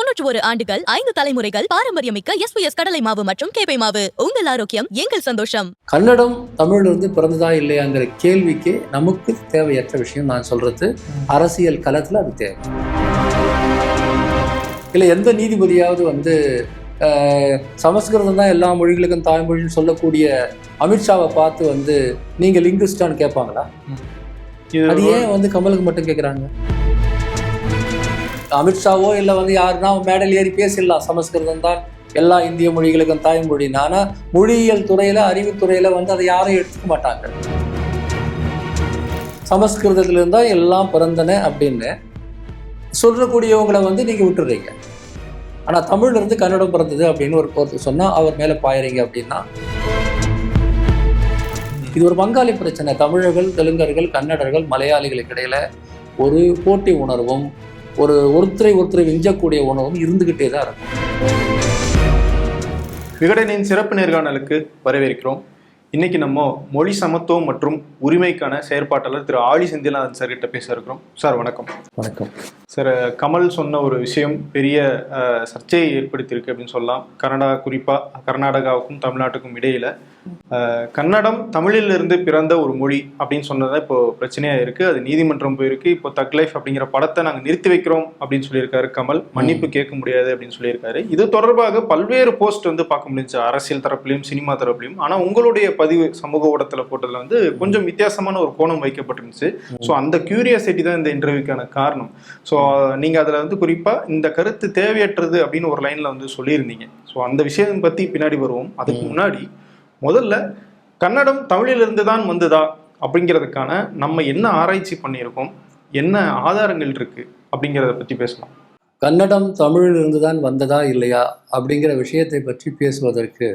தொன்னூற்று ஒரு ஆண்டுகள் ஐந்து தலைமுறைகள் பாரம்பரியமிக்க எஸ்பிஎஸ் கடலை மாவு மற்றும் கேப்பை மாவு. உங்கள் ஆரோக்கியம் எங்கள் சந்தோஷம். கன்னடம் தமிழிலிருந்து பிறந்ததா இல்லையாங்கிற கேள்விக்கு நமக்கு தேவையற்ற விஷயம் நான் சொல்றது. அரசியல் களத்தில் அது தேவை. இல்லை எந்த நீதிபதியாவது வந்து சமஸ்கிருதம் தான் எல்லா மொழிகளுக்கும் தாய்மொழின்னு சொல்லக்கூடிய அமித்ஷாவை பார்த்து வந்து நீங்க லிங்குஸ்டான்னு கேட்பாங்களா? அது ஏன் வந்து கமலுக்கு மட்டும் கேட்குறாங்க அமித்ஷாவோ இல்லை வந்து யாருன்னா மேடல் ஏறி பேசிடலாம். சமஸ்கிருதம் தான் எல்லா இந்திய மொழிகளுக்கும் தாய்மொழின்னு ஆனால் மொழியியல் துறையில் அறிவுத்துறையில் வந்து அதை யாரும் எடுத்துக்க மாட்டாங்க. சமஸ்கிருதத்திலிருந்தால் எல்லாம் பிறந்தன அப்படின்னு சொல்லக்கூடியவங்களை வந்து நீங்கள் விட்டுடுறீங்க ஆனால் தமிழ்லேருந்து கன்னடம் பிறந்தது அப்படின்னு ஒரு ஒருத்தர் சொன்னால் அவர் மேலே பாயிறீங்க அப்படின்னா இது ஒரு பங்காளி பிரச்சனை. தமிழர்கள் தெலுங்கர்கள் கன்னடர்கள் மலையாளிகளுக்கு இடையில ஒரு போட்டி உணர்வும் ஒரு ஒருத்தரை ஒருத்தரை விஞ்சக்கூடிய உணர்வும் இருந்துகிட்டே தான் இருக்கும். விகடனின் சிறப்பு நேர்காணலுக்கு வரவேற்கிறோம். இன்னைக்கு நம்ம மொழி சமத்துவம் மற்றும் உரிமைக்கான செயற்பாட்டாளர் திரு ஆழி செந்தில்நாதன் சார் கிட்ட பேச இருக்கிறோம். சார் வணக்கம். வணக்கம். சார் கமல் சொன்ன ஒரு விஷயம் பெரிய அஹ், சர்ச்சையை ஏற்படுத்தியிருக்கு அப்படின்னு சொல்லலாம். கனடா குறிப்பா கர்நாடகாவுக்கும் தமிழ்நாட்டுக்கும் இடையில கன்னடம் தமிழிலிருந்து பிறந்த ஒரு மொழி அப்படின்னு சொன்னதான் இப்போ பிரச்சனையா இருக்கு. அது நீதிமன்றம் போயிருக்கு. இப்போ தக் லைஃப் அப்படிங்கிற படத்தை நாங்கள் நிறுத்தி வைக்கிறோம் அப்படின்னு சொல்லியிருக்காரு கமல். மன்னிப்பு கேட்க முடியாது அப்படின்னு சொல்லியிருக்காரு. இது தொடர்பாக பல்வேறு போஸ்ட் வந்து பார்க்க முடிஞ்சு. அரசியல் தரப்புலையும் சினிமா தரப்புலையும். ஆனா உங்களுடைய பதிவு சமூக ஊடகத்துல போட்டதுல வந்து கொஞ்சம் வித்தியாசமான ஒரு கோணம் வைக்கப்பட்டிருந்துச்சு. ஸோ அந்த கியூரியாசிட்டி தான் இந்த இன்டர்வியூக்கான காரணம். ஸோ நீங்க அதுல வந்து குறிப்பா இந்த கருத்து தேவையற்றது அப்படின்னு ஒரு லைன்ல வந்து சொல்லியிருந்தீங்க. ஸோ அந்த விஷயம் பத்தி பின்னாடி வருவோம். அதுக்கு முன்னாடி முதல்ல கன்னடம் தமிழிலிருந்து தான் வந்ததா அப்படிங்கிறதுக்கான நம்ம என்ன ஆராய்ச்சி பண்ணியிருக்கோம்? என்ன ஆதாரங்கள் இருக்கு? அப்படிங்கிறத பத்தி பேசலாம். கன்னடம் தமிழிலிருந்து தான் வந்ததா இல்லையா அப்படிங்கிற விஷயத்தை பற்றி பேசுவதற்கு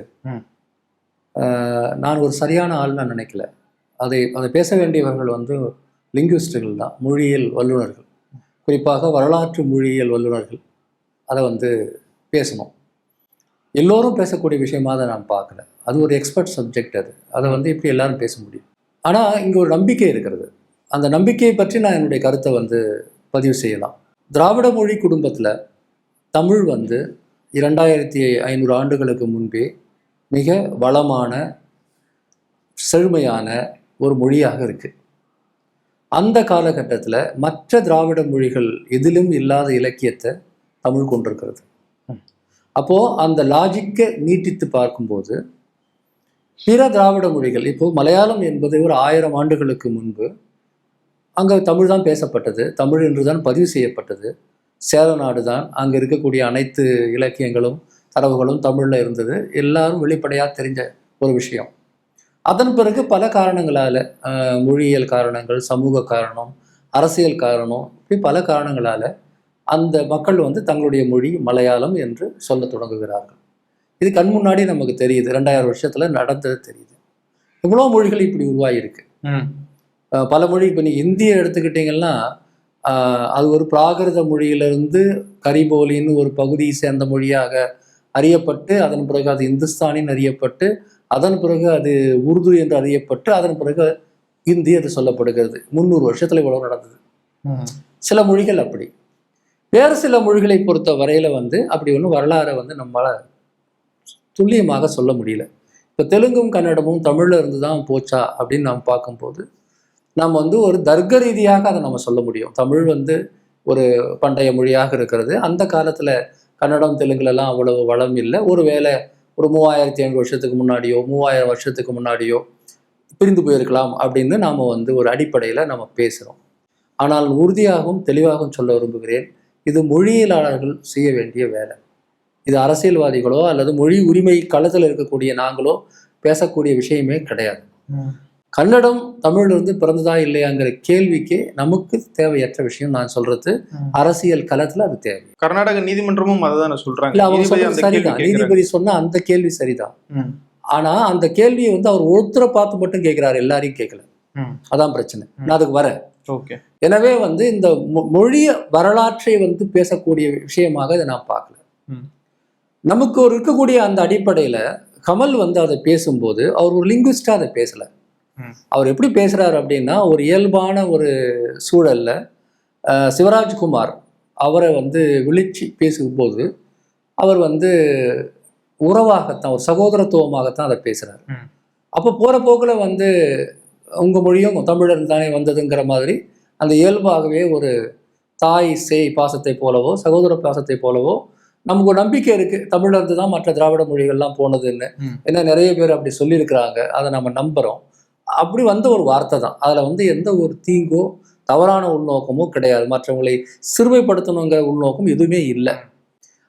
நான் ஒரு சரியான ஆள் நான் நினைக்கல. அதை அதை பேச வேண்டியவர்கள் வந்து லிங்குவிஸ்டுகள் தான் மொழியியல் வல்லுநர்கள். குறிப்பாக வரலாற்று மொழியியல் வல்லுநர்கள். அதை வந்து பேசணும். எல்லோரும் பேசக்கூடிய விஷயமாக அதை நான் பார்க்கல. அது ஒரு எக்ஸ்பர்ட் சப்ஜெக்ட் அது. அதை வந்து எப்படி எல்லாரும் பேச முடியும்? ஆனால் இங்கே ஒரு நம்பிக்கை இருக்கிறது. அந்த நம்பிக்கையை பற்றி நான் என்னுடைய கருத்தை வந்து பதிவு செய்யலாம். திராவிட மொழி குடும்பத்தில் தமிழ் வந்து இரண்டாயிரத்தி ஐநூறு ஆண்டுகளுக்கு முன்பே மிக வளமான செழுமையான ஒரு மொழியாக இருக்குது அந்த காலகட்டத்தில் மற்ற திராவிட மொழிகள் எதிலும் இல்லாத இலக்கியத்தை தமிழ் கொண்டிருக்கிறது. அப்போது அந்த லாஜிக்கை நீட்டித்து பார்க்கும்போது பிற திராவிட மொழிகள் இப்போ மலையாளம் என்பது ஒரு ஆயிரம் ஆண்டுகளுக்கு முன்பு அங்கே தமிழ் தான் பேசப்பட்டது. தமிழ் என்று தான் பதிவு செய்யப்பட்டது. சேர நாடு தான் அங்கே இருக்கக்கூடிய அனைத்து இலக்கியங்களும் தரவுகளும் தமிழில் இருந்தது. எல்லாரும் வெளிப்படையாக தெரிஞ்ச ஒரு விஷயம். அதன் பிறகு பல காரணங்களால் மொழியியல் காரணங்கள் சமூக காரணம் அரசியல் காரணம் இப்படி பல காரணங்களால் அந்த மக்கள் வந்து தங்களுடைய மொழி மலையாளம் என்று சொல்ல தொடங்குகிறார்கள். இது கண் முன்னாடி நமக்கு தெரியுது. ரெண்டாயிரம் வருஷத்தில் நடந்தது தெரியுது. எவ்வளோ மொழிகள் இப்படி உருவாகியிருக்கு. பல மொழி இப்போ நீ இந்திய எடுத்துக்கிட்டிங்கன்னா அது ஒரு பிராகிருத மொழியிலிருந்து கரிபோலின்னு ஒரு பகுதியை சேர்ந்த மொழியாக அறியப்பட்டு அதன் பிறகு அது இந்துஸ்தானின்னு அறியப்பட்டு அதன் பிறகு அது உருது என்று அறியப்பட்டு அதன் பிறகு இந்தி அது சொல்லப்படுகிறது. முந்நூறு வருஷத்துல இவ்வளவு நடந்தது. சில மொழிகள் அப்படி. வேறு சில மொழிகளை பொறுத்த வரையில் வந்து அப்படி ஒன்றும் வரலாறை வந்து நம்மளால் துல்லியமாக சொல்ல முடியல. இப்போ தெலுங்கும் கன்னடமும் தமிழில் இருந்து தான் போச்சா அப்படின்னு நாம் பார்க்கும்போது நாம் வந்து ஒரு தர்க்க ரீதியாக அதை நம்ம சொல்ல முடியும். தமிழ் வந்து ஒரு பண்டைய மொழியாக இருக்கிறது. அந்த காலத்தில் கன்னடம் தெலுங்குலலாம் அவ்வளவு வளம் இல்லை. ஒரு வேளை ஒரு மூவாயிரத்தி ஐநூறு வருஷத்துக்கு முன்னாடியோ மூவாயிரம் வருஷத்துக்கு முன்னாடியோ பிரிந்து போயிருக்கலாம் அப்படின்னு நாம் வந்து ஒரு அடிப்படையில் நம்ம பேசுகிறோம் ஆனால் உறுதியாகவும் தெளிவாகவும் சொல்ல விரும்புகிறேன். இது மொழியியலாளர்கள் செய்ய வேண்டிய வேலை. இது அரசியல்வாதிகளோ அல்லது மொழி உரிமை களத்தில் இருக்கக்கூடிய நாங்களோ பேசக்கூடிய விஷயமே கிடையாது. கன்னடம் தமிழிலிருந்து பிறந்ததா இல்லையாங்கிற கேள்விக்கு நமக்கு தேவையற்ற விஷயம் நான் சொல்றது அரசியல் களத்துல அது தேவை. கர்நாடக நீதிமன்றமும் அதை தானே சொல்றாங்க. இல்ல அவங்க சரிதான். நீதிபதி சொன்ன அந்த கேள்வி சரிதான். ஆனா அந்த கேள்வியை வந்து அவர் ஒருத்தரை பார்த்து மட்டும் கேட்கிறாரு எல்லாரையும் கேட்கல. அதான் பிரச்சனை. நான் அதுக்கு வரேன். ஓகே எனவே வந்து இந்த மொழிய வரலாற்றை வந்து பேசக்கூடிய விஷயமாக இதை நான் பார்க்கல. நமக்கு ஒரு இருக்கக்கூடிய அந்த அடிப்படையில கமல் வந்து அதை பேசும்போது அவர் ஒரு லிங்குவிஸ்டா அதை பேசல. அவர் எப்படி பேசுறாரு அப்படின்னா ஒரு இயல்பான ஒரு சூழல்ல சிவராஜ்குமார் அவரை வந்து விழிச்சு பேசும்போது அவர் வந்து உறவாகத்தான் ஒரு சகோதரத்துவமாகத்தான் அதை பேசுகிறார். அப்போ போகிற போக்கில் வந்து உங்கள் மொழியும் தமிழர் தானே வந்ததுங்கிற மாதிரி அந்த இயல்பாகவே ஒரு தாய் சேய் பாசத்தை போலவோ சகோதர பாசத்தை போலவோ நமக்கு ஒரு நம்பிக்கை இருக்கு. தமிழர்ந்து தான் மற்ற திராவிட மொழிகள்லாம் போனதுன்னு. ஏன்னா நிறைய பேர் அப்படி சொல்லியிருக்கிறாங்க. அதை நம்ம நம்புறோம். அப்படி வந்த ஒரு வார்த்தை தான். அதில் வந்து எந்த ஒரு தீங்கோ தவறான உள்நோக்கமோ கிடையாது. மற்றவங்களை சிறுமைப்படுத்தணுங்கிற உள்நோக்கம் எதுவுமே இல்லை.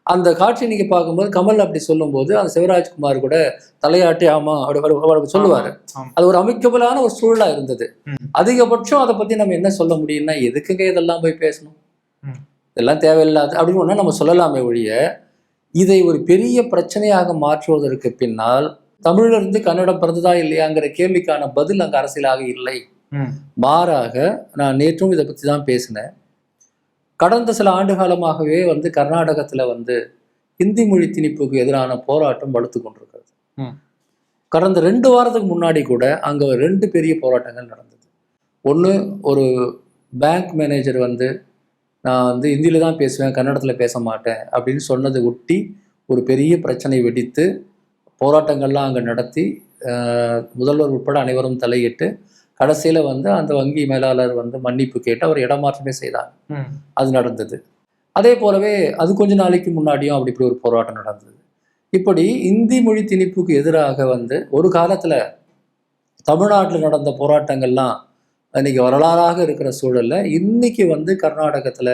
அந்த காட்சி நீங்க பார்க்கும்போது கமல் அப்படி சொல்லும்போது அந்த சிவராஜ்குமார் கூட தலையாட்டி ஆமா அப்படி சொல்லுவாரு. அது ஒரு அமைக்கபலான ஒரு சூழலா இருந்தது. அதிகபட்சம் அதை பத்தி நம்ம என்ன சொல்ல முடியும்னா எதுக்குங்க இதெல்லாம் போய் பேசணும். இதெல்லாம் தேவையில்லாது அப்படின்னு ஒண்ணா நம்ம சொல்லலாமே ஒழிய இதை ஒரு பெரிய பிரச்சனையாக மாற்றுவதற்கு பின்னால் தமிழிலிருந்து கன்னடம் பிறந்ததா இல்லையாங்கிற கேள்விக்கான பதில் அங்க அரசியலாக இல்லை. மாறாக நான் நேற்றும் இதை பற்றி தான் பேசினேன் கடந்த சில ஆண்டு காலமாகவே வந்து கர்நாடகத்தில் வந்து இந்தி மொழி திணிப்புக்கு எதிரான போராட்டம் வலுத்து கொண்டிருக்கிறது. கடந்த ரெண்டு வாரத்துக்கு முன்னாடி கூட அங்கே ரெண்டு பெரிய போராட்டங்கள் நடந்தது ஒன்று ஒரு பேங்க் மேனேஜர் வந்து நான் வந்து இந்தியில் தான் பேசுவேன் கன்னடத்தில் பேச மாட்டேன் அப்படின்னு சொன்னதை ஒட்டி ஒரு பெரிய பிரச்சனை வெடித்து போராட்டங்கள்லாம் அங்கே நடத்தி முதல்வர் உட்பட அனைவரும் தலையிட்டு கடைசியில் வந்து அந்த வங்கி மேலாளர் வந்து மன்னிப்பு கேட்டு அவர் இடமாற்றமே செய்தார். அது நடந்தது அதே போலவே அது கொஞ்ச நாளைக்கு முன்னாடியும் அப்படி இப்படி ஒரு போராட்டம் நடந்தது இப்படி இந்தி மொழி திணிப்புக்கு எதிராக வந்து ஒரு காலத்தில் தமிழ்நாட்டில் நடந்த போராட்டங்கள்லாம் இன்னைக்கு வரலாறாக இருக்கிற சூழல்ல இன்னைக்கு வந்து கர்நாடகத்தில்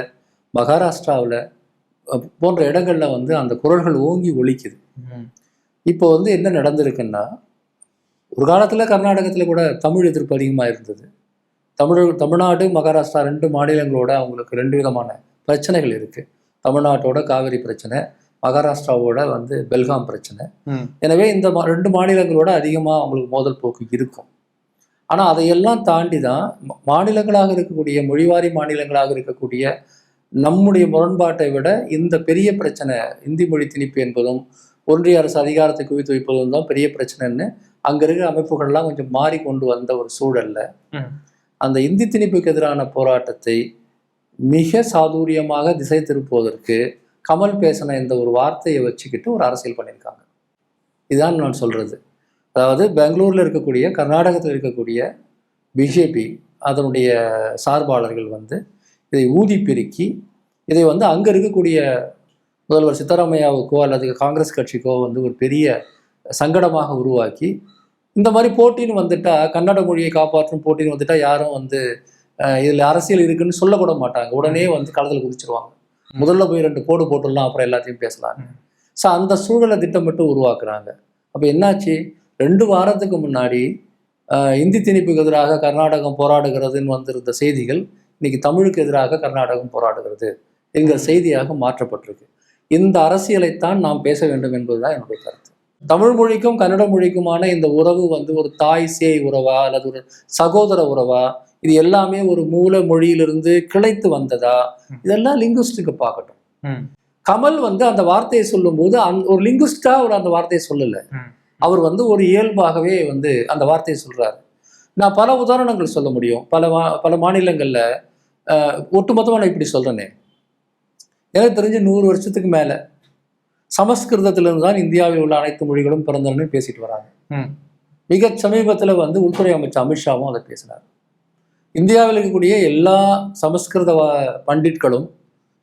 மகாராஷ்டிராவில் போன்ற இடங்கள்ல வந்து அந்த குரல்கள் ஓங்கி ஒலிக்குது ம். இப்போ வந்து என்ன நடந்திருக்குன்னா ஒரு காலத்தில் கர்நாடகத்தில் கூட தமிழ் எதிர்ப்பு அதிகமாக இருந்தது. தமிழ் தமிழ்நாடு மகாராஷ்டிரா ரெண்டு மாநிலங்களோட அவங்களுக்கு ரெண்டு விதமான பிரச்சனைகள் இருக்குது தமிழ்நாட்டோட காவிரி பிரச்சனை மகாராஷ்டிராவோட வந்து பெல்காம் பிரச்சனை. எனவே இந்த ரெண்டு மாநிலங்களோட அதிகமாக அவங்களுக்கு மோதல் போக்கு இருக்கும். ஆனால் அதையெல்லாம் தாண்டி தான் மாநிலங்களாக இருக்கக்கூடிய மொழிவாரி மாநிலங்களாக இருக்கக்கூடிய நம்முடைய முரண்பாட்டை விட இந்த பெரிய பிரச்சனை இந்தி மொழி திணிப்பு என்பதும் ஒன்றிய அரசு அதிகாரத்தை குவித்து வைப்பதும் தான் பெரிய பிரச்சனைன்னு அங்கே இருக்கிற அமைப்புகள்லாம் கொஞ்சம் மாறி கொண்டு வந்த ஒரு சூழல்ல. அந்த இந்தி திணிப்புக்கு எதிரான போராட்டத்தை மிக சாதுரியமாக திசை திருப்புவதற்கு கமல் பேசின இந்த ஒரு வார்த்தையை வச்சுக்கிட்டு ஒரு அரசியல் பண்ணியிருக்காங்க இதுதான் நான் சொல்றது அதாவது பெங்களூர்ல இருக்கக்கூடிய கர்நாடகத்தில் இருக்கக்கூடிய பிஜேபி அதனுடைய சார்பாளர்கள் வந்து இதை ஊதி பெருக்கி இதை வந்து அங்கே இருக்கக்கூடிய முதல்வர் சித்தராமையாவுக்கோ அல்லது காங்கிரஸ் கட்சிக்கோ வந்து ஒரு பெரிய சங்கடமாக உருவாக்கி இந்த மாதிரி போட்டின்னு வந்துட்டா கன்னட மொழியை காப்பாற்றும் போட்டின்னு வந்துட்டா யாரும் வந்து இதுல அரசியல் இருக்குன்னு சொல்லக்கூட மாட்டாங்க. உடனே வந்து களத்தில் குதிச்சிருவாங்க. முதல்ல போய் ரெண்டு போடு போட்டுடலாம் அப்புறம் எல்லாத்தையும் பேசலாம். ஸோ அந்த சூழலை திட்டமிட்டு உருவாக்குறாங்க. அப்போ என்னாச்சு? ரெண்டு வாரத்துக்கு முன்னாடி இந்தி திணிப்புக்கு எதிராக கர்நாடகம் போராடுகிறதுன்னு வந்திருந்த செய்திகள் இன்னைக்கு தமிழுக்கு எதிராக கர்நாடகம் போராடுகிறது என்கிற செய்தியாக மாற்றப்பட்டிருக்கு. இந்த அரசியலைத்தான் நாம் பேச வேண்டும் என்பதுதான் என்னுடைய கருத்து. தமிழ் மொழிக்கும் கன்னட மொழிக்குமான இந்த உறவு வந்து ஒரு தாய் சேய் உறவா அல்லது ஒரு சகோதர உறவா? இது எல்லாமே ஒரு மூல மொழியிலிருந்து கிளைத்து வந்ததா? இதெல்லாம் லிங்குஸ்டுக்கு பார்க்கட்டும். கமல் வந்து அந்த வார்த்தையை சொல்லும்போது அந் ஒரு லிங்குஸ்டா அவர் அந்த வார்த்தையை சொல்லல. அவர் வந்து ஒரு இயல்பாகவே வந்து அந்த வார்த்தையை சொல்றாரு. நான் பல உதாரணங்கள் சொல்ல முடியும். பல பல மாநிலங்கள்ல அஹ், ஒட்டுமொத்தமா நான் இப்படி சொல்றேனே. எனக்கு தெரிஞ்சு நூறு வருஷத்துக்கு மேல சமஸ்கிருதத்திலிருந்து தான் இந்தியாவில் உள்ள அனைத்து மொழிகளும் பிறந்தன்னு பேசிட்டு வராங்க. மிக சமீபத்தில் வந்து உள்துறை அமைச்சர் அமித்ஷாவும் அதை பேசினார். இந்தியாவில் இருக்கக்கூடிய எல்லா சமஸ்கிருத பண்டிட்களும்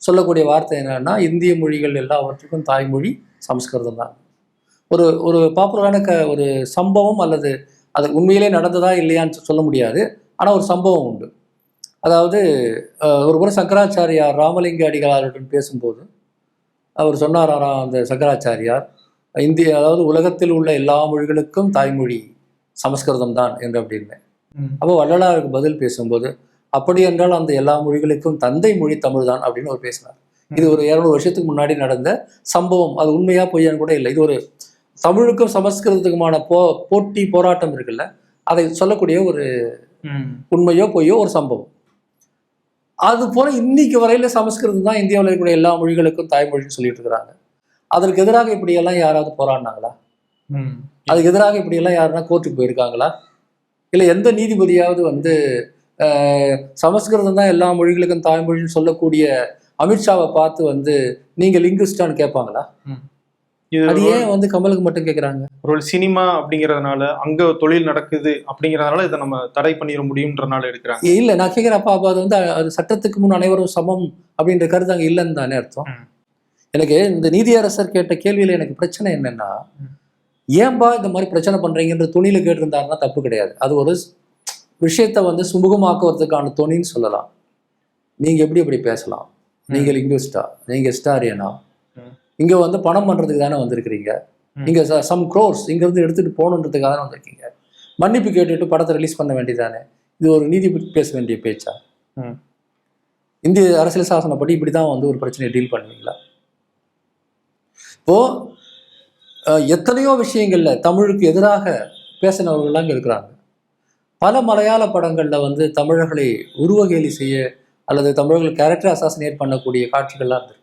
சொல்லக்கூடிய வார்த்தை என்னன்னா இந்திய மொழிகள் எல்லாவற்றுக்கும் தாய்மொழி சமஸ்கிருதம் தான். ஒரு ஒரு பாப்புலரான க ஒரு சம்பவம் அல்லது அது உண்மையிலே நடந்ததா இல்லையான்னு சொல்ல முடியாது. ஆனால் ஒரு சம்பவம் உண்டு. அதாவது ஒரு முறை சங்கராச்சாரியார் ராமலிங்க அடிகளாருடன் பேசும்போது அவர் சொன்னாராம் அந்த சங்கராச்சாரியார் இந்திய அதாவது உலகத்தில் உள்ள எல்லா மொழிகளுக்கும் தாய்மொழி சமஸ்கிருதம் தான் என்று அப்படின்னு. அப்போ வள்ளலாருக்கு பதில் பேசும்போது அப்படி என்றால் அந்த எல்லா மொழிகளுக்கும் தந்தை மொழி தமிழ் தான் அப்படின்னு அவர் பேசினார். இது ஒரு இரநூறு வருஷத்துக்கு முன்னாடி நடந்த சம்பவம். அது உண்மையா பொய்யான்னு கூட இல்லை. இது ஒரு தமிழுக்கும் சமஸ்கிருதத்துக்குமான போ போட்டி போராட்டம் இருக்குல்ல அதை சொல்லக்கூடிய ஒரு. உண்மையோ பொய்யோ ஒரு சம்பவம். அது போல இன்னைக்கு வரையில சமஸ்கிருதம் தான் இந்தியாவில் இருக்கக்கூடிய எல்லா மொழிகளுக்கும் தாய்மொழின்னு சொல்லிட்டு இருக்கிறாங்க. அதற்கு எதிராக இப்படியெல்லாம் யாராவது போராடினாங்களா. அதுக்கு எதிராக இப்படியெல்லாம் யாருன்னா கோர்ட்டுக்கு போயிருக்காங்களா? இல்லை எந்த நீதிபதியாவது வந்து சமஸ்கிருதம் தான் எல்லா மொழிகளுக்கும் தாய்மொழின்னு சொல்லக்கூடிய அமித்ஷாவை பார்த்து வந்து நீங்க லிங்குஸ்டான்னு கேட்பாங்களா? அது ஏன் வந்து கமலுக்கு மட்டும் கேட்குறாங்க ஒரு சினிமா அப்படிங்கறதுனால அங்க தொழில் நடக்குது அப்படிங்கறதுனால இதை நம்ம தடை பண்ணிட முடியும்ன்றனால எடுக்கிறாங்க. இல்ல நான் கேட்குறேன் அப்ப அது வந்து அது சட்டத்துக்கு முன் அனைவரும் சமம் அப்படின்ற கருத்து அங்க இல்லைன்னு தானே அர்த்தம். எனக்கு இந்த நீதியரசர் கேட்ட கேள்வியில எனக்கு பிரச்சனை என்னன்னா. ஏன்பா இந்த மாதிரி பிரச்சனை பண்றீங்கன்ற துணியில கேட்டிருந்தாருன்னா தப்பு கிடையாது. அது ஒரு விஷயத்தை வந்து சுமூகமாக்குவதற்கான துணின்னு சொல்லலாம். நீங்க எப்படி எப்படி பேசலாம்? நீங்க லிங்குவிஸ்டா நீங்க ஹிஸ்டாரியனா ம். இங்க வந்து பணம் பண்றதுக்கு தானே வந்திருக்கிறீங்க. இங்க சம் க்ரோர்ஸ் இங்க இருந்து எடுத்துட்டு போகணுன்றதுக்காக தானே வந்திருக்கீங்க. மன்னிப்பு கேட்டுட்டு படத்தை ரிலீஸ் பண்ண வேண்டியதானே இது ஒரு நீதிபதி பேச வேண்டிய பேச்சா. இந்திய அரசியல் சாசனப்படி இப்படி தான் வந்து ஒரு பிரச்சனையை டீல் பண்ணுவீங்களா? இப்போ எத்தனையோ விஷயங்கள்ல தமிழுக்கு எதிராக பேசினவர்கள்லாம் இங்க இருக்கிறாங்க. பல மலையாள படங்கள்ல வந்து தமிழர்களை உருவகேலி செய்ய அல்லது தமிழர்கள் கேரக்டர் அசாசினேட் பண்ணக்கூடிய காட்சிகள்லாம் இருந்திருக்கு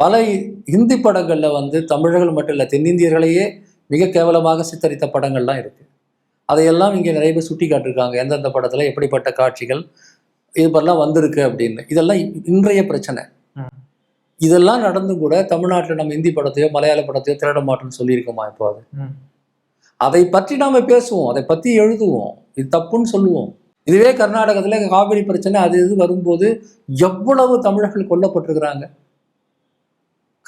பல இ- ஹிந்தி படங்கள்ல வந்து தமிழர்கள் மட்டும் இல்லை தென்னிந்தியர்களையே மிக கேவலமாக சித்தரித்த படங்கள்லாம் இருக்கு. அதையெல்லாம் இங்கே நிறைய பேர் சுட்டி காட்டிருக்காங்க எந்தெந்த படத்துல எப்படிப்பட்ட காட்சிகள் இது மாதிரிலாம் வந்திருக்கு அப்படின்னு. இதெல்லாம் இன்றைய பிரச்சனை. இதெல்லாம் நடந்தும் கூட தமிழ்நாட்டில் நம்ம ஹிந்தி படத்தையோ மலையாள படத்தையோ திரையிட மாட்டோம்னு சொல்லியிருக்கோமா இப்போ அது. அதை பற்றி நாம பேசுவோம். அதை பற்றி எழுதுவோம். இது தப்புன்னு சொல்லுவோம். இதுவே கர்நாடகத்துல காவிரி பிரச்சனை அது இது வரும்போது எவ்வளவு தமிழர்கள் கொல்லப்பட்டிருக்கிறாங்க?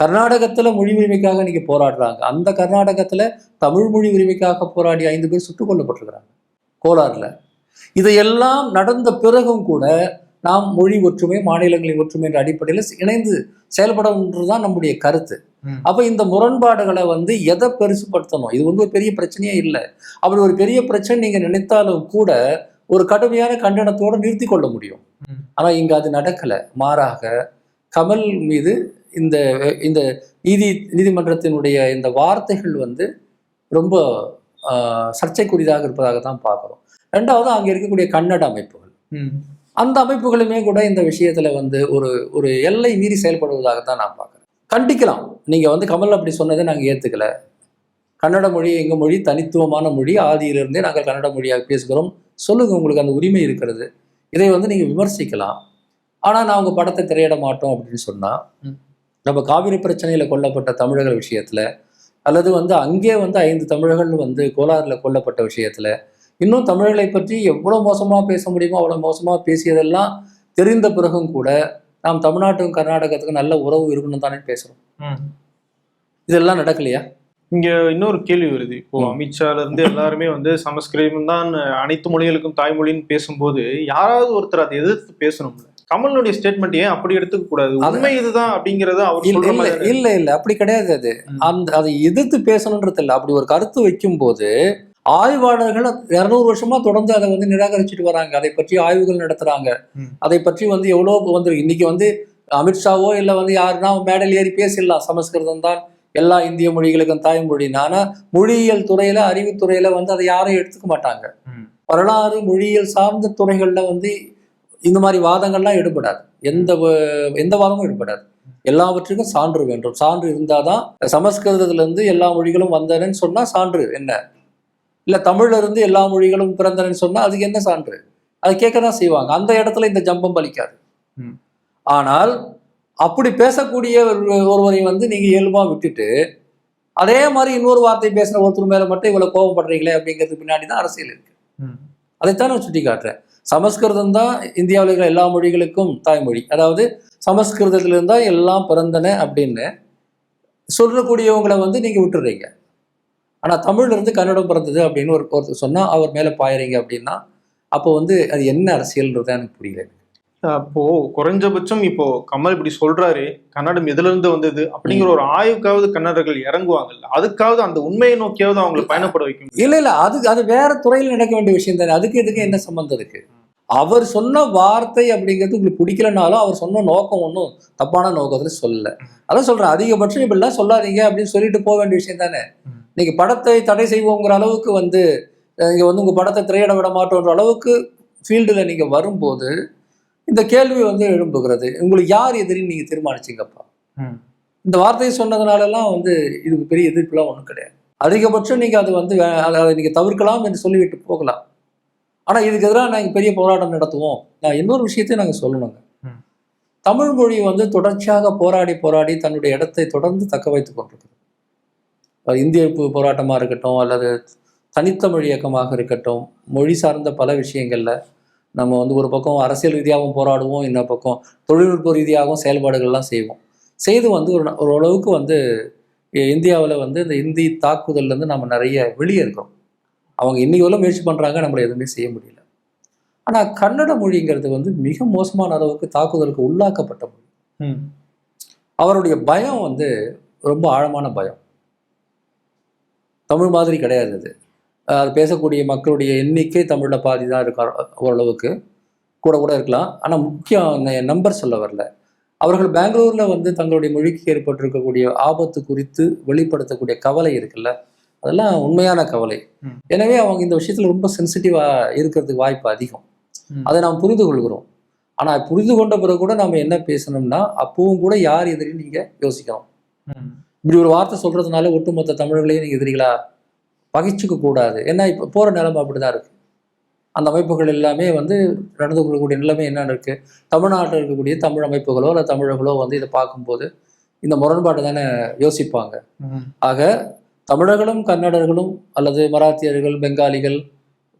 கர்நாடகத்துல மொழி உரிமைக்காக இன்னைக்கு போராடுறாங்க. அந்த கர்நாடகத்துல தமிழ் மொழி உரிமைக்காக போராடி ஐந்து பேர் சுட்டுக் கொல்லப்பட்டிருக்கிறாங்க. கோலாறுல இதையெல்லாம் நடந்த பிறகும் கூட நாம் மொழி ஒற்றுமை மாநிலங்களின் ஒற்றுமை என்ற அடிப்படையில் இணைந்து செயல்படணுன்றதுதான் நம்முடைய கருத்து. அப்ப இந்த முரண்பாடுகளை வந்து எதை பெருசுப்படுத்தணும்? இது வந்து ஒரு பெரிய பிரச்சனையே இல்லை. அப்படி ஒரு பெரிய பிரச்சனை நீங்க நினைத்தாலும் கூட ஒரு கடுமையான கண்டனத்தோட நிறுத்தி கொள்ள முடியும். ஆனா இங்க அது நடக்கல. மாறாக கமல் மீது இந்த இந்த நீதி நீதிமன்றத்தினுடைய இந்த வார்த்தைகள் வந்து ரொம்ப சர்ச்சைக்குரியதாக இருப்பதாக தான் பார்க்குறோம். ரெண்டாவது அங்கே இருக்கக்கூடிய கன்னட அமைப்புகள். அந்த அமைப்புகளுமே கூட இந்த விஷயத்துல வந்து ஒரு ஒரு எல்லை மீறி செயல்படுவதாக தான் நான் பார்க்குறேன். கண்டிக்கலாம். நீங்க வந்து கமல் அப்படி சொன்னதை நாங்கள் ஏத்துக்கல. கன்னட மொழி எங்க மொழி தனித்துவமான மொழி. ஆதியிலிருந்தே நாங்கள் கன்னட மொழியாக பேசுகிறோம். சொல்லுங்க உங்களுக்கு அந்த உரிமை இருக்கிறது. இதை வந்து நீங்க விமர்சிக்கலாம். ஆனா நான் உங்க படத்தை திரையிட மாட்டோம் அப்படின்னு சொன்னா ம். நம்ம காவிரி பிரச்சனையில கொல்லப்பட்ட தமிழர்கள் விஷயத்துல அல்லது வந்து அங்கே வந்து ஐந்து தமிழர்கள் வந்து கோலாறுல கொல்லப்பட்ட விஷயத்துல இன்னும் தமிழர்களை பற்றி எவ்வளவு மோசமா பேச முடியுமோ அவ்வளவு மோசமா பேசியதெல்லாம் தெரிந்த பிறகும் கூட நாம் தமிழ்நாட்டுக்கும் கர்நாடகத்துக்கும் நல்ல உறவு இருக்கணும் தானே பேசுறோம் ம். இதெல்லாம் நடக்கலையா இங்க இன்னொரு கேள்வி வருது இப்போ ம். அமித்ஷால இருந்து எல்லாருமே வந்து சமஸ்கிருதம் தான் அனைத்து மொழிகளுக்கும் தாய்மொழின்னு பேசும்போது யாராவது ஒருத்தர் அதை எதிர்த்து பேசணும்ல கமலுடைய ஸ்டேட்மெண்ட் ஏன் அப்படி எடுத்துக்க கூடாது? உண்மை இதுதான் அப்படிங்கறத அவர் இல்ல இல்ல அப்படி கிடையாது அது. அந்த அதை எதிர்த்து பேசணுன்றது இல்லை. அப்படி ஒரு கருத்து வைக்கும்போது ஆய்வாளர்கள் இருநூறு வருஷமா தொடர்ந்து அதை வந்து நிராகரிச்சுட்டு வராங்க. அதை பற்றி ஆய்வுகள் நடத்துறாங்க. அதை பற்றி வந்து எவ்வளவு வந்து இன்னைக்கு வந்து அமித்ஷாவோ இல்லை வந்து யாருன்னா மேடல் ஏறி பேசிடலாம். சமஸ்கிருதம் தான் எல்லா இந்திய மொழிகளுக்கும் தாய்மொழின்னு. ஆனா மொழியியல் துறையில அறிவுத்துறையில வந்து அதை யாரும் எடுத்துக்க மாட்டாங்க. வரலாறு மொழியியல் சார்ந்த துறைகள்ல வந்து இந்த மாதிரி வாதங்கள்லாம் எடுபடாது. எந்த எந்த வாதமும் எடுபடாது. எல்லாவற்றுக்கும் சான்று வேண்டும். சான்று இருந்தாதான் சமஸ்கிருதத்துல இருந்து எல்லா மொழிகளும் வந்தனன்னு சொன்னா சான்று என்ன? இல்ல தமிழ்ல இருந்து எல்லா மொழிகளும் பிறந்தனன்னு சொன்னா அதுக்கு என்ன சான்று? அது கேட்க தான் செய்வாங்க. அந்த இடத்துல இந்த ஜம்பம் பலிக்காது. ஆனால் அப்படி பேசக்கூடிய ஒரு- ஒருவரை வந்து நீங்க இயல்பா விட்டுட்டு அதே மாதிரி இன்னொரு வார்த்தை பேசுற ஒருத்தர் மேல மட்டும் இவ்வளவு கோபப்படுறீங்களே அப்படிங்கிறதுக்கு பின்னாடி தான் அரசியல் இருக்கு. அதைத்தான் நான் சுட்டி காட்டுறேன் சமஸ்கிருதம் தான் இந்தியாவில் இருக்கிற எல்லா மொழிகளுக்கும் தாய்மொழி. அதாவது சமஸ்கிருதத்திலிருந்து தான் எல்லாம் பிறந்தன அப்படின்னு சொல்லக்கூடியவங்களை வந்து நீங்கள் விட்டுறீங்க. ஆனால் தமிழ்லேருந்து கன்னடம் பிறந்தது அப்படின்னு ஒரு ஒருத்தர் சொன்னால் அவர் மேலே பாயிறீங்க அப்படின்னா அப்போ வந்து அது என்ன அரசியல்ன்றது எனக்கு புரியல அப்போ குறைஞ்சபட்சம் இப்போ கமல் இப்படி சொல்றாரு கன்னடம் எதுல இருந்து வந்தது அப்படிங்கிற ஒரு ஆய்வுக்காவது கன்னடர்கள் இறங்குவாங்கல்ல அதுக்காவது அந்த உண்மையை நோக்கியாவது அவங்களை பயணப்பட வைக்க முடியும். இல்ல இல்ல அது அது வேற துறையில் நடக்க வேண்டிய விஷயம் தானே அதுக்கு இதுக்கு என்ன சம்பந்தம் இருக்கு? அவர் சொன்ன வார்த்தை அப்படிங்கிறது உங்களுக்கு பிடிக்கலனாலும் அவர் சொன்ன நோக்கம் ஒன்றும் தப்பான நோக்கத்துல சொல்லல. அதான் சொல்றேன் அதிகபட்சம் இப்படிலாம் சொல்லாதீங்க அப்படின்னு சொல்லிட்டு போக வேண்டிய விஷயம் தானே. நீங்க படத்தை தடை செய்வோங்கிற அளவுக்கு வந்து இங்க வந்து உங்க படத்தை திரையிட விட மாட்டோன்ற அளவுக்கு ஃபீல்டுல நீங்க வரும்போது இந்த கேள்வி வந்து எழும்புகிறது. உங்களுக்கு யார் எதிரின்னு நீங்க தீர்மானிச்சீங்கப்பா. இந்த வார்த்தையை சொன்னதுனாலலாம் வந்து இதுக்கு பெரிய எதிர்ப்புலாம் ஒன்றும் கிடையாது. அதிகபட்சம் நீங்கள் அது வந்து அதை நீங்கள் தவிர்க்கலாம் என்று சொல்லிவிட்டு போகலாம். ஆனால் இதுக்கு எதிராக நாங்கள் பெரிய போராட்டம் நடத்துவோம். நான் இன்னொரு விஷயத்தையும் நாங்கள் சொல்லணுங்க. தமிழ் மொழி வந்து தொடர்ச்சியாக போராடி போராடி தன்னுடைய இடத்தை தொடர்ந்து தக்க வைத்துக் கொண்டிருக்கிறது இந்திய போராட்டமாக இருக்கட்டும் அல்லது தனித்தமிழ் இயக்கமாக இருக்கட்டும் மொழி சார்ந்த பல விஷயங்களில் நம்ம வந்து ஒரு பக்கம் அரசியல் ரீதியாகவும் போராடுவோம் இன்னொரு பக்கம் தொழில்நுட்ப ரீதியாகவும் செயல்பாடுகள்லாம் செய்வோம். செய்து வந்து ஒரு அளவுக்கு வந்து இந்தியாவில் வந்து இந்த இந்தி தாக்குதல்லேருந்து நம்ம நிறைய வெளியே இருக்கோம் அவங்க இன்னைக்கு வரை முயற்சி பண்ணுறாங்க நம்மளை எதுவுமே செய்ய முடியல. ஆனால் கன்னட மொழிங்கிறது வந்து மிக மோசமான அளவுக்கு தாக்குதலுக்கு உள்ளாக்கப்பட்ட மொழி. ம். அவருடைய பயம் வந்து ரொம்ப ஆழமான பயம். தமிழ் மாதிரி கிடையாது அது. அது பேசக்கூடிய மக்களுடைய எண்ணிக்கை தமிழில் பாதி தான் இருக்கா ஓரளவுக்கு. கூட கூட இருக்கலாம். ஆனால் முக்கியம் நம்பர் சொல்ல வரல. அவர்கள் பெங்களூரில் வந்து தங்களுடைய மொழிக்கு ஏற்பட்டிருக்கக்கூடிய ஆபத்து குறித்து வெளிப்படுத்தக்கூடிய கவலை இருக்குல்ல? அதெல்லாம் உண்மையான கவலை. எனவே அவங்க இந்த விஷயத்தில் ரொம்ப சென்சிட்டிவாக இருக்கிறதுக்கு வாய்ப்பு அதிகம். அதை நாம் புரிந்து கொள்கிறோம். ஆனால் புரிந்து கொண்ட பிறகு கூட நம்ம என்ன பேசணும்னா அப்பவும் கூட யார் எதிரின்னு நீங்கள் யோசிக்கணும். இப்படி ஒரு வார்த்தை சொல்றதுனால ஒட்டுமொத்த தமிழர்களையும் நீங்க எதிரிகளா பகிச்சுக்க கூடாது ஏன்னா இப்போ போற நிலைமை அப்படிதான் இருக்கு. அந்த அமைப்புகள் எல்லாமே வந்து நடந்து கொள்ளக்கூடிய நிலைமை என்னன்னு இருக்கு? தமிழ்நாட்டில் இருக்கக்கூடிய தமிழ் அமைப்புகளோ அல்ல தமிழர்களோ வந்து இதை பார்க்கும்போது இந்த முரண்பாடு தானே யோசிப்பாங்க. ஆக தமிழர்களும் கன்னடர்களும் அல்லது மராத்தியர்கள் பெங்காலிகள்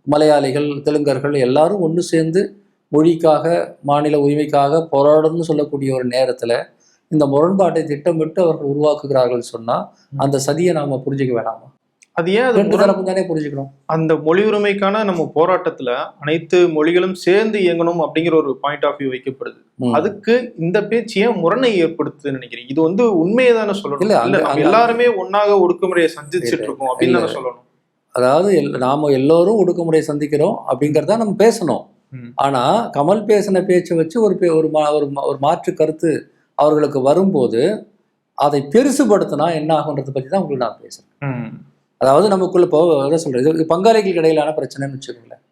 மலையாளிகள் தெலுங்கர்கள் எல்லாரும் ஒன்று சேர்ந்து மொழிக்காக மாநில உரிமைக்காக போராடணும்னு சொல்லக்கூடிய ஒரு நேரத்தில் இந்த முரண்பாட்டை திட்டமிட்டு அவர்கள் உருவாக்குகிறார்கள் சொன்னால் அந்த சதியை நாம புரிஞ்சுக்க வேணாமா? அது ஏன் ரெண்டு முரண்- தரப்பு தானே புரிஞ்சுக்கணும் அந்த மொழி உரிமைக்கான நம்ம போராட்டத்துல அனைத்து மொழிகளும் சேர்ந்து இயங்கணும் அப்படிங்கிற ஒரு பாயிண்ட் ஆஃப் வியூ வைக்கப்படுது. அதுக்கு இந்த பேச்சு ஏன் முரணை ஏற்படுத்துதுன்னு நினைக்கிறீங்க இது வந்து உண்மையை தானே சொல்லணும் இல்ல, நம்ம எல்லாருமே ஒன்னாக ஒடுக்குமுறையை சந்திச்சுட்டு இருக்கோம் அப்படின்னு தானே. சொல்லணும் அதாவது நாம எல்லோரும் ஒடுக்குமுறை சந்திக்கிறோம் அப்படிங்கிறத நம்ம பேசணும். ஆனா கமல் பேசின பேச்சை வச்சு ஒரு ஒரு மாற்று கருத்து அவர்களுக்கு வரும்போது அதை பெருசுபடுத்தினா என்ன ஆகுன்றதை பற்றி தான் உங்களுக்கு நான் பேசுறேன். அதாவது நமக்குள்ள இப்போ என்ன சொல்றது? இது பங்காளிகளுக்கு இடையிலான பிரச்சனைன்னு வச்சுக்கோங்களேன்.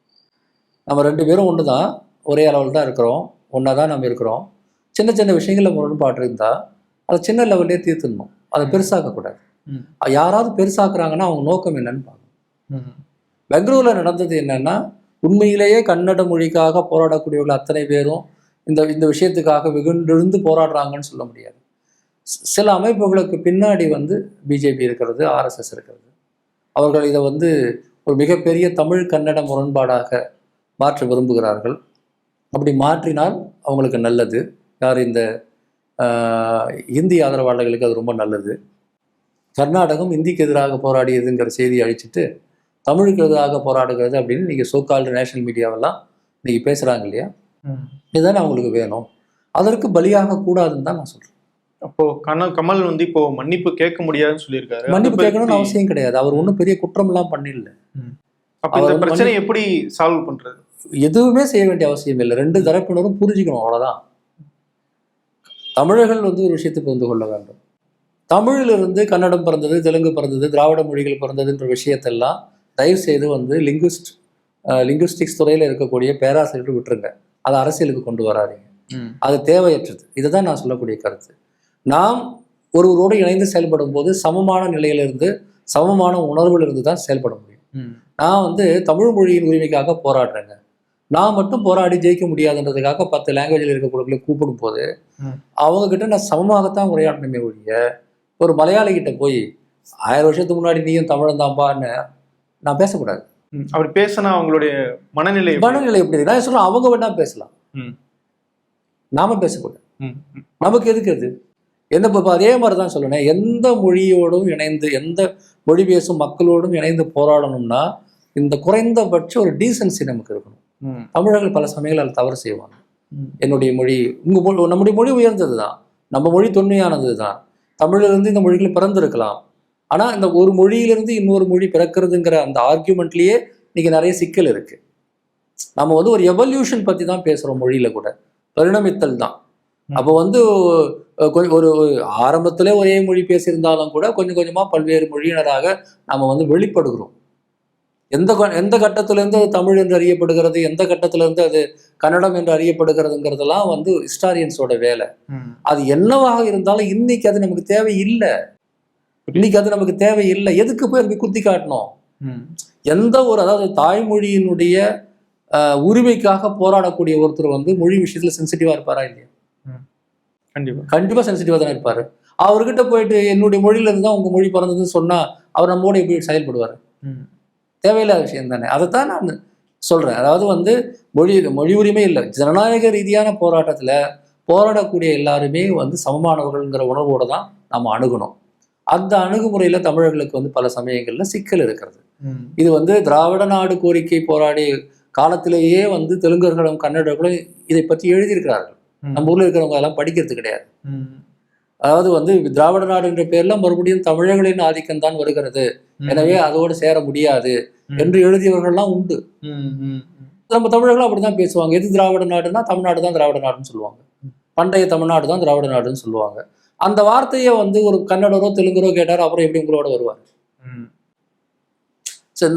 நம்ம ரெண்டு பேரும் ஒன்று தான் ஒரே அளவில் தான் இருக்கிறோம். ஒன்றா தான் நம்ம இருக்கிறோம். சின்ன சின்ன விஷயங்களில் முரண்பாடு இருந்தால் அதை சின்ன லெவல்லே தீர்த்துடணும். அதை பெருசாக்கக்கூடாது. யாராவது பெருசாக்குறாங்கன்னா அவங்க நோக்கம் என்னன்னு பார்க்கணும். பெங்களூரில் நடந்தது என்னன்னா உண்மையிலேயே கன்னட மொழிக்காக போராடக்கூடியவர்கள் அத்தனை பேரும் இந்த இந்த விஷயத்துக்காக வெகுண்டெழுந்து போராடுறாங்கன்னு சொல்ல முடியாது. சில அமைப்புகளுக்கு பின்னாடி வந்து பிஜேபி இருக்கிறது ஆர்எஸ்எஸ் இருக்கிறது. அவர்கள் இதை வந்து ஒரு மிகப்பெரிய தமிழ் கன்னட முரண்பாடாக மாற்ற விரும்புகிறார்கள். அப்படி மாற்றினால் அவங்களுக்கு நல்லது. யார் இந்த இந்தி ஆதரவாளர்களுக்கு அது ரொம்ப நல்லது. கர்நாடகம் இந்திக்கு எதிராக போராடியதுங்கிற செய்தியை அழிச்சிட்டு தமிழுக்கு எதிராக போராடுகிறது அப்படின்னு நீங்கள் சோக்கால்டு நேஷனல் மீடியாவெல்லாம் இன்னைக்கு பேசுகிறாங்க இல்லையா. இதுதானே அவங்களுக்கு வேணும். அதற்கு பலியாக கூடாதுன்னு தான் நான் சொல்கிறேன் அப்போ கன கமல் வந்து இப்போ மன்னிப்பு கேட்க முடியாதுன்னு சொல்லியிருக்காரு. மன்னிப்பு கேட்கணும்னு அவசியம் கிடையாது. அவர் ஒன்றும் பெரிய குற்றம்லாம் பண்ணிடல அப்ப அவர் இந்த பிரச்சனை எப்படி சால்வ் பண்றது? எதுவுமே செய்ய வேண்டிய அவசியம் இல்லை. ரெண்டு தரப்பினரும் புரிஞ்சுக்கணும் அவ்வளோதான் தமிழர்கள் வந்து ஒரு விஷயத்தை புரிந்து கொள்ள வேண்டும். தமிழிலிருந்து கன்னடம் பிறந்தது தெலுங்கு பிறந்தது திராவிட மொழிகள் பிறந்ததுன்ற விஷயத்தெல்லாம் தயவு செய்து வந்து லிங்குஸ்ட் லிங்குஸ்டிக்ஸ் துறையில் இருக்கக்கூடிய பேராசிரியர்கள் விட்டுருங்க. அதை அரசியலுக்கு கொண்டு வராதீங்க. அது தேவையற்றது. இதுதான் நான் சொல்லக்கூடிய கருத்து. நாம் ஒருவரோடு இணைந்து செயல்படும் போது சமமான நிலையிலிருந்து சமமான உணர்விலிருந்து தான் செயல்பட முடியும். நான் வந்து தமிழ் மொழியின் உரிமைக்காக போராடுறேங்க நான் மட்டும் போராடி ஜெயிக்க முடியாதுன்றதுக்காக பத்து லாங்குவேஜில் இருக்கக்கூடியவர்களை கூப்பிடும் போது. அவங்க கிட்ட நான் சமமாகத்தான் உரையாடணுமே ஒழிய ஒரு மலையாளி கிட்ட போய் ஆயிரம் வருஷத்துக்கு முன்னாடி நீயும் தமிழன் தான்பான்னு நான் பேசக்கூடாது. அப்படி பேசினா அவங்களுடைய மனநிலை? மனநிலை எப்படி? நான் சொல்றேன் அவங்க வேணா பேசலாம். நாம பேசக்கூடாது. நமக்கு எதுக்கு அது எந்த இப்போ அதே மாதிரி தான் சொல்லணும் எந்த மொழியோடும் இணைந்து எந்த மொழி பேசும் மக்களோடும் இணைந்து போராடணும்னா இந்த குறைந்தபட்ச ஒரு டீசன்சி நமக்கு இருக்கணும். தமிழர்கள் பல சமயங்கள் அதில் தவறு செய்வாங்க. என்னுடைய மொழி உங்கள் மொழி நம்முடைய மொழி உயர்ந்தது தான் நம்ம மொழி தொன்மையானது தான் தமிழிலிருந்து இந்த மொழிகள் பிறந்திருக்கலாம். ஆனால் இந்த ஒரு மொழியிலிருந்து இன்னொரு மொழி பிறக்கிறதுங்கிற அந்த ஆர்கியூமெண்ட்லேயே இன்னைக்கு நிறைய சிக்கல் இருக்கு. நம்ம வந்து ஒரு எவல்யூஷன் பற்றி தான் பேசுகிறோம் மொழியில் கூட. பரிணமித்தல் தான் அப்போ வந்து ஒரு ஒரு ஆரம்பத்திலே ஒரே மொழி பேசியிருந்தாலும் கூட கொஞ்சம் கொஞ்சமாக பல்வேறு மொழியினராக நம்ம வந்து வெளிப்படுகிறோம். எந்த எந்த கட்டத்திலேருந்து அது தமிழ் என்று அறியப்படுகிறது எந்த கட்டத்திலேருந்து அது கன்னடம் என்று அறியப்படுகிறதுங்கிறதெல்லாம் வந்து ஹிஸ்டாரியன்ஸோட வேலை. அது என்னவாக இருந்தாலும் இன்னைக்கு அது நமக்கு தேவை இல்லை இன்னைக்கு அது நமக்கு தேவை இல்லை எதுக்கு போய் அதுக்கு குத்தி காட்டணும். எந்த ஒரு அதாவது தாய்மொழியினுடைய உரிமைக்காக போராடக்கூடிய ஒருத்தர் வந்து மொழி விஷயத்துல சென்சிட்டிவா இருப்பாரா இல்லையா? கண்டிப்பா. கண்டிப்பாக சென்சிட்டிவாக தானே இருப்பார். அவர்கிட்ட போயிட்டு என்னுடைய மொழியில இருந்து தான் உங்கள் மொழி பிறந்ததுன்னு சொன்னால் அவர் நம்மோட எப்படி செயல்படுவார். தேவையில்லாத விஷயம் தானே. அதைத்தான் நான் சொல்கிறேன் அதாவது வந்து மொழி மொழி உரிமை இல்லை. ஜனநாயக ரீதியான போராட்டத்தில் போராடக்கூடிய எல்லாருமே வந்து சமமானவர்கள்ங்கிற உணர்வோடு தான் நம்ம அணுகணும். அந்த அணுகுமுறையில் தமிழர்களுக்கு வந்து பல சமயங்களில் சிக்கல் இருக்கிறது. இது வந்து திராவிட நாடு கோரிக்கை போராடி காலத்திலேயே வந்து தெலுங்கர்களும் கன்னடர்களும் இதை பற்றி எழுதியிருக்கிறார்கள். நம்ம ஊரில் இருக்கிறவங்க எல்லாம் படிக்கிறது கிடையாது. அதாவது வந்து திராவிட நாடுன்ற பேர்ல மறுபடியும் தமிழர்களின் ஆதிக்கம் தான் வருகிறது. எனவே அதோடு சேர முடியாது. என்று எழுதியவர்கள்லாம் உண்டு. நம்ம தமிழர்களும் அப்படிதான் பேசுவாங்க. எது திராவிட நாடுனா தமிழ்நாடு தான் திராவிட நாடுன்னு சொல்லுவாங்க. பண்டைய தமிழ்நாடு தான் திராவிட நாடுன்னு சொல்லுவாங்க. அந்த வார்த்தையை வந்து ஒரு கன்னடரோ தெலுங்கரோ கேட்டார் அப்புறம் எப்படி உங்களோட வருவார்?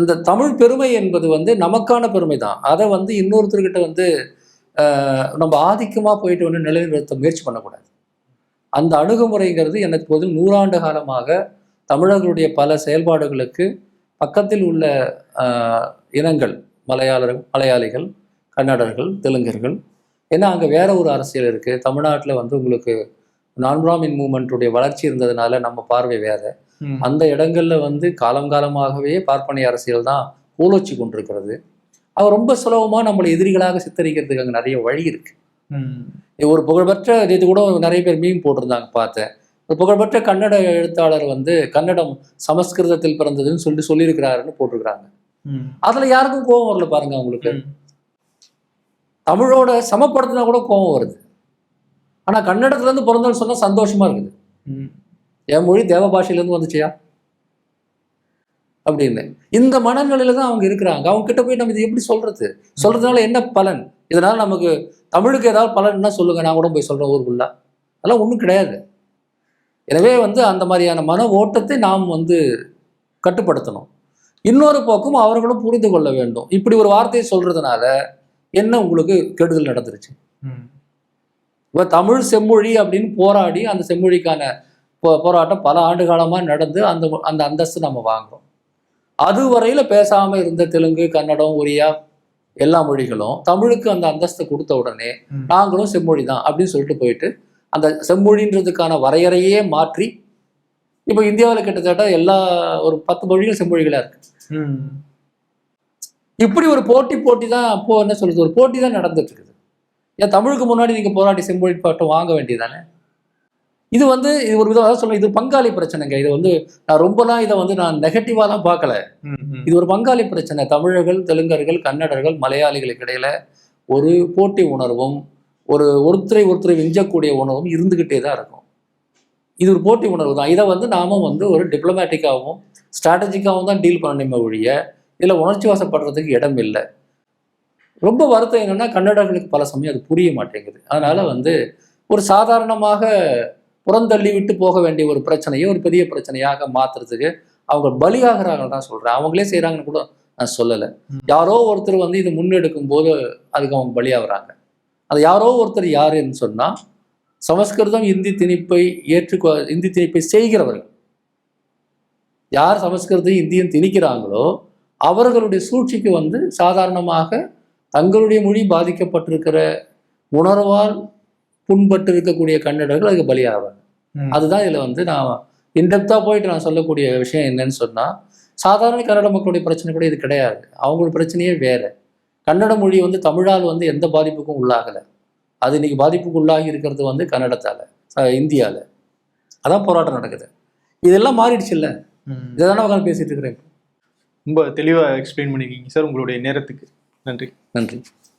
இந்த தமிழ் பெருமை என்பது வந்து நமக்கான பெருமை தான். அதை வந்து இன்னொருத்தர்கிட்ட வந்து நம்ம ஆதிக்கமாக போயிட்டு வந்து நிலைநிறுத்த முயற்சி பண்ணக்கூடாது. அந்த அணுகுமுறைங்கிறது எனக்கு போது நூறாண்டு காலமாக தமிழர்களுடைய பல செயல்பாடுகளுக்கு பக்கத்தில் உள்ள இனங்கள் மலையாளர் மலையாளிகள் கன்னடர்கள் தெலுங்கர்கள் ஏன்னா அங்கே வேற ஒரு அரசியல் இருக்குது தமிழ்நாட்டில் வந்து உங்களுக்கு நான்காமின் மூமெண்ட்டுடைய வளர்ச்சி இருந்ததுனால நம்ம பார்வை வேற. அந்த இடங்கள்ல வந்து காலம் காலமாகவே பார்ப்பனிய அரசியல் தான் ஊழச்சி கொண்டிருக்கிறது. அவர் ரொம்ப சுலபமா நம்மளை எதிரிகளாக சித்தரிக்கிறதுக்கு அங்கே நிறைய வழி இருக்கு. ஒரு புகழ்பெற்ற இது கூட நிறைய பேர் மீன் போட்டிருந்தாங்க பார்த்தேன் ஒரு புகழ்பெற்ற கன்னட எழுத்தாளர் வந்து கன்னடம் சமஸ்கிருதத்தில் பிறந்ததுன்னு சொல்லி சொல்லியிருக்கிறாருன்னு போட்டிருக்கிறாங்க. அதுல யாருக்கும் கோபம் வரல பாருங்க அவங்களுக்கு. தமிழோட சமப்படுத்தினா கூட கோபம் வருது ஆனா கன்னடத்துல இருந்து பிறந்தோன்னு சொன்னா சந்தோஷமா இருக்குது. என் மொழி தேவ பாஷையிலேருந்து வந்துச்சியா அப்படின்னு. இந்த மனநிலையில தான் அவங்க இருக்கிறாங்க. அவங்க கிட்ட போய் நம்ம இது எப்படி சொல்றது? சொல்றதுனால என்ன பலன்? இதனால நமக்கு தமிழுக்கு ஏதாவது பலன்னா சொல்லுங்க. நான் கூட போய் சொல்றேன் ஊருக்குள்ள. அதெல்லாம் ஒன்றும் கிடையாது. எனவே வந்து அந்த மாதிரியான மன ஓட்டத்தை நாம் வந்து கட்டுப்படுத்தணும். இன்னொரு பக்கம் அவர்களும் புரிந்து கொள்ள வேண்டும். இப்படி ஒரு வார்த்தையை சொல்றதுனால என்ன உங்களுக்கு கெடுதல் நடந்துருச்சு. இப்போ தமிழ் செம்மொழி அப்படின்னு போராடி அந்த செம்மொழிக்கான போ- போராட்டம் பல ஆண்டு காலமாக நடந்து அந்த அந்த அந்தஸ்து நம்ம வாங்குறோம். அதுவரையில பேசாம இருந்த தெலுங்கு கன்னடம் ஒரியா எல்லா மொழிகளும் தமிழுக்கு அந்த அந்தஸ்தை கொடுத்த உடனே. நாங்களும் செம்மொழி தான் அப்படின்னு சொல்லிட்டு போயிட்டு அந்த செம்மொழின்றதுக்கான வரையறையே மாற்றி இப்போ இந்தியாவில் கிட்டத்தட்ட எல்லா ஒரு பத்து மொழிகள் செம்மொழிகளா இருக்கு. இப்படி ஒரு போட்டி போட்டி தான் அப்போ என்ன சொல்றது ஒரு போட்டி தான் நடந்துட்டு இருக்குது ஏன் தமிழுக்கு முன்னாடி நீங்க போராடி செம்மொழி பாட்டம் வாங்க வேண்டியதானே இது வந்து இது ஒரு விதம் சொல்ல இது பங்காளி பிரச்சனைங்க. இது வந்து நான் ரொம்பலாம் இதை வந்து நான் நெகட்டிவாலாம் பார்க்கல. இது ஒரு பங்காளி பிரச்சனை. தமிழர்கள் தெலுங்கர்கள் கன்னடர்கள் மலையாளிகளுக்கு இடையில ஒரு போட்டி உணர்வும் ஒரு ஒருத்தரை ஒருத்தரை விஞ்சக்கூடிய உணர்வும் இருந்துகிட்டே தான் இருக்கும். இது ஒரு போட்டி உணர்வு தான். இதை வந்து நாம வந்து ஒரு டிப்ளமேட்டிக்காகவும் ஸ்ட்ராட்டஜிக்காகவும் தான் டீல் பண்ணணுமே ஒழிய இதில் உணர்ச்சி வசப்படுறதுக்கு இடம் இல்லை. ரொம்ப வருத்தம் என்னன்னா கன்னடர்களுக்கு பல சமயம் அது புரிய மாட்டேங்குது. அதனால வந்து ஒரு சாதாரணமாக புறந்தள்ளி விட்டு போக வேண்டிய ஒரு பிரச்சனையை ஒரு பெரிய பிரச்சனையாக மாத்துறதுக்கு அவங்க பலியாகிறாங்க தான் சொல்றேன். அவங்களே செய்றாங்கன்னு கூட நான் சொல்லலை. யாரோ ஒருத்தர் வந்து இது முன்னெடுக்கும் போது அதுக்கு அவங்க பலியாகிறாங்க. அது யாரோ ஒருத்தர் யாருன்னு சொன்னா சமஸ்கிருதம் இந்தி திணிப்பை ஏற்றுக்கொ இந்தி திணிப்பை செய்கிறவர்கள். யார் சமஸ்கிருதம் இந்தியும் திணிக்கிறாங்களோ அவர்களுடைய சூழ்ச்சிக்கு வந்து சாதாரணமாக தங்களுடைய மொழி பாதிக்கப்பட்டிருக்கிற உணர்வால் புண்பட்டு இருக்கக்கூடிய கன்னடர்கள் அதுக்கு பலியாகிறாங்க ம். அதுதான் இதில் வந்து நான் இன்டெப்த்தாக போயிட்டு நான் சொல்லக்கூடிய விஷயம் என்னன்னு சொன்னால் சாதாரண கன்னட மக்களுடைய பிரச்சனை கூட இது கிடையாது. அவங்களோட பிரச்சனையே வேற. கன்னட மொழி வந்து தமிழால் வந்து எந்த பாதிப்புக்கும் உள்ளாகலை. அது இன்னைக்கு பாதிப்புக்கு உள்ளாகி இருக்கிறது வந்து கன்னடத்தால் இந்தியாவில் அதான் போராட்டம் நடக்குது. இதெல்லாம் மாறிடுச்சுல்ல? ம். இதை தானே உட்காந்து பேசிட்டு இருக்கிறேன். ரொம்ப தெளிவா எக்ஸ்பிளைன் பண்ணிருக்கீங்க சார் உங்களுடைய நேரத்துக்கு. நன்றி. நன்றி.